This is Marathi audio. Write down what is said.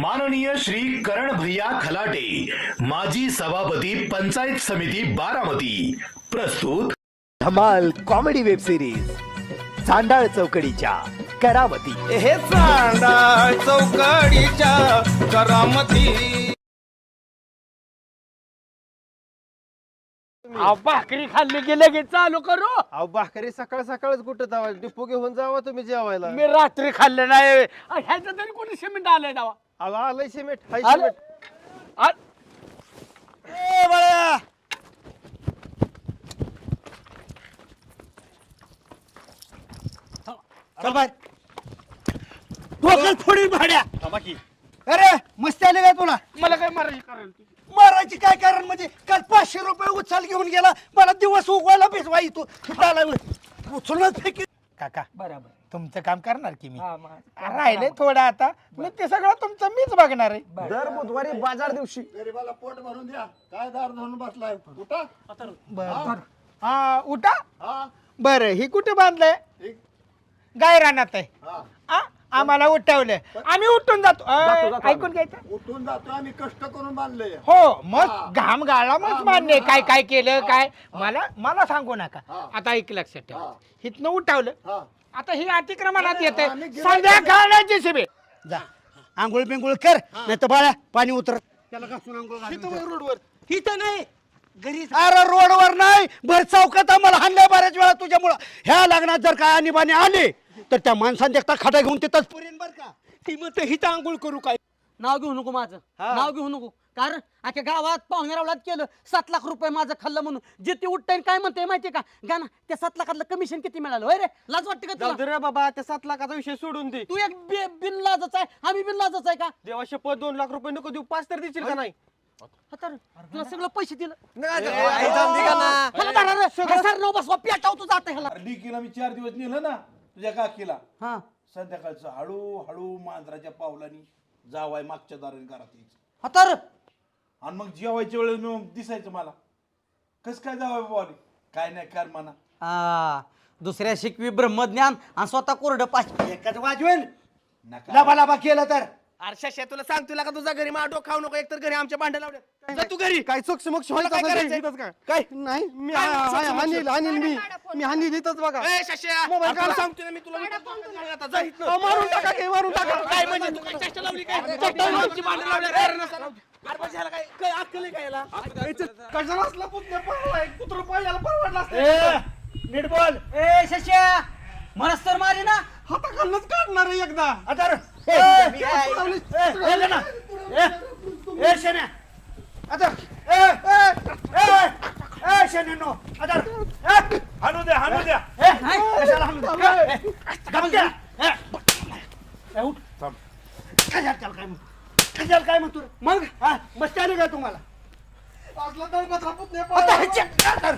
माननीय श्री करण भैया खलाटे माजी सभापती पंचायत समिती बारामती. प्रस्तुत धमाल कॉमेडी वेब सिरीज चांडाळ चौकडीच्या करावती. हे चौकडीच्या करामती. अहो, भाकरी खाल्ली की लगेच चालू करू? अहो भाकरी सकाळ सकाळच कुठं जावा डिपो घेऊन जावा तुम्ही जेवायला. मी रात्री खाल्लं नाही. अहो, ह्याचं तरी कोणी सिमेंट आलंय दावा अहो आलंय सिमेंट हाय आलं? सिमेंट. आ- चल बाहेर. डोक्यात फोडीन भाड्या. अरे मस्ती आली काय तुला? मला काय मारायची कारण मारायची काय कारण म्हणजे काल पाचशे रुपये उचल घेऊन गेला मला दिवस उगवायला भिजवाई तू आला उचलूनच फेकी काका बरोबर. तुमचं काम करणार की मी? हा, मग. राहिले थोडं आता. मी ते सगळं तुमचं मीच बघणार आहे. दर बुधवारी बाजार दिवशी. बर. हा. उठा. बर ही कुठे बांधलंय? गाय रानात आहे. हा? आम्हाला उठवलं आम्ही उठून जातो. ऐकून घ्यायचं? उठून जातो आम्ही कष्ट करून बांधले हो मग घाम गाळला मग मान्य आहे. काय काय केलं काय? मला मला सांगू नका. आता ऐक लक्षात ठेवा. हिथनं उठवलं. आता ही अतिक्रमणात येत आम्ही गिऱ्हाईक- संध्याकाळची शिबे. जा. आंघोळ बिंघोळ कर नाही तर बाळा पाणी उतर. त्याला घासून आंघोळ रोडवर. इथं नाही. घरी अरे रोडवर नाही. भर चौकात आम्हाला हाणल्या बऱ्याच वेळा तुझ्यामुळं. ह्या लग्नात जर काय आणीबाणी आले तर त्या माणसाने देखता खाटा घेऊन तिथंच पुरेन बर का? ती मग हिथं आंघोळ करू काय? नाव घेऊ नको माझं. नाव घेऊ नको. कारण अख्या गावात पाहुण्या रावलात केलं सात लाख रुपये माझं खाल्लं म्हणून. जे ते उठताय काय म्हणते माहितीये का? गाना त्या सात लाखातलं कमिशन किती मिळालं? होय रे? लाज वाटते का तुला? रे बाबा त्या सात लाखाचा विषय सोडून दे. तू एक बे- बिनलाजच आहे. आम्ही बिनलाजच आहे का? देवा शपथ दोन लाख रुपये नको देऊ. पाच तर देशील का नाही? तुला सगळं पैसे दिलं. आई जाऊन दे का ना? ह्याला धरा रे, घसार नऊ बसवा पेटावतो जात ह्याला. मी चार दिवस नेलं ना. तुझ्या काकीला. हा. संध्याकाळचं हळू हळू मांजराच्या पावलानी जावाय मागच्या दाराने घरात यायचं. आता रे, आणि मग जेवायच्या वेळेस मग दिसायचं मला. कस काय जावाय बाबा काय नाही कर म्हणा. आ, दुसऱ्या शिकवी ब्रह्मज्ञान आणि स्वतः कोरडं पाच एकाच वाजवेल. नका. लबा लबा केलं तर. शश्या तुला सांग तुला का तुझा घरी मा डोक खाऊ नको? एकतर घरी आमच्या भांड्या लावल्या. जा तू घरी. काय चोक्ष मग काय नाही मी हानील हानील मी. मी हानील इथंच बघा मोबाईल काढ सांगतो ना मी तुला मी आता जा इथनं. मारून टाका की मारून टाका काय म्हणजे तू काय चेष्टा लावली काय चेष्टा लावली आमची भांडणं लावल्या रे, रे, नसा लावू. अरे पण ह्याला काय काय अक्कल आहे का याला कशाला असला पुतण्या पळवाय कुत्र पायाला परवडला असतं नीट बोल ए शश्या मनस तर मारे ना हाताखालनच काढणार आहे एकदा आता रे. ए, ए, ए, ए, ए. ए, ए, शेण्या. आता. ए, ए, ए, शेण्यानो. आता. ए, हाणू द्या हाणू द्या ए, कशाला हाणू द्या? ए, गप द्या. ए, ए, उठ. कशाला त्याला काय म्हणतो? कशाला काय म्हणतो रे? मग हा, मस्ती आली का तुम्हाला असला तर आता.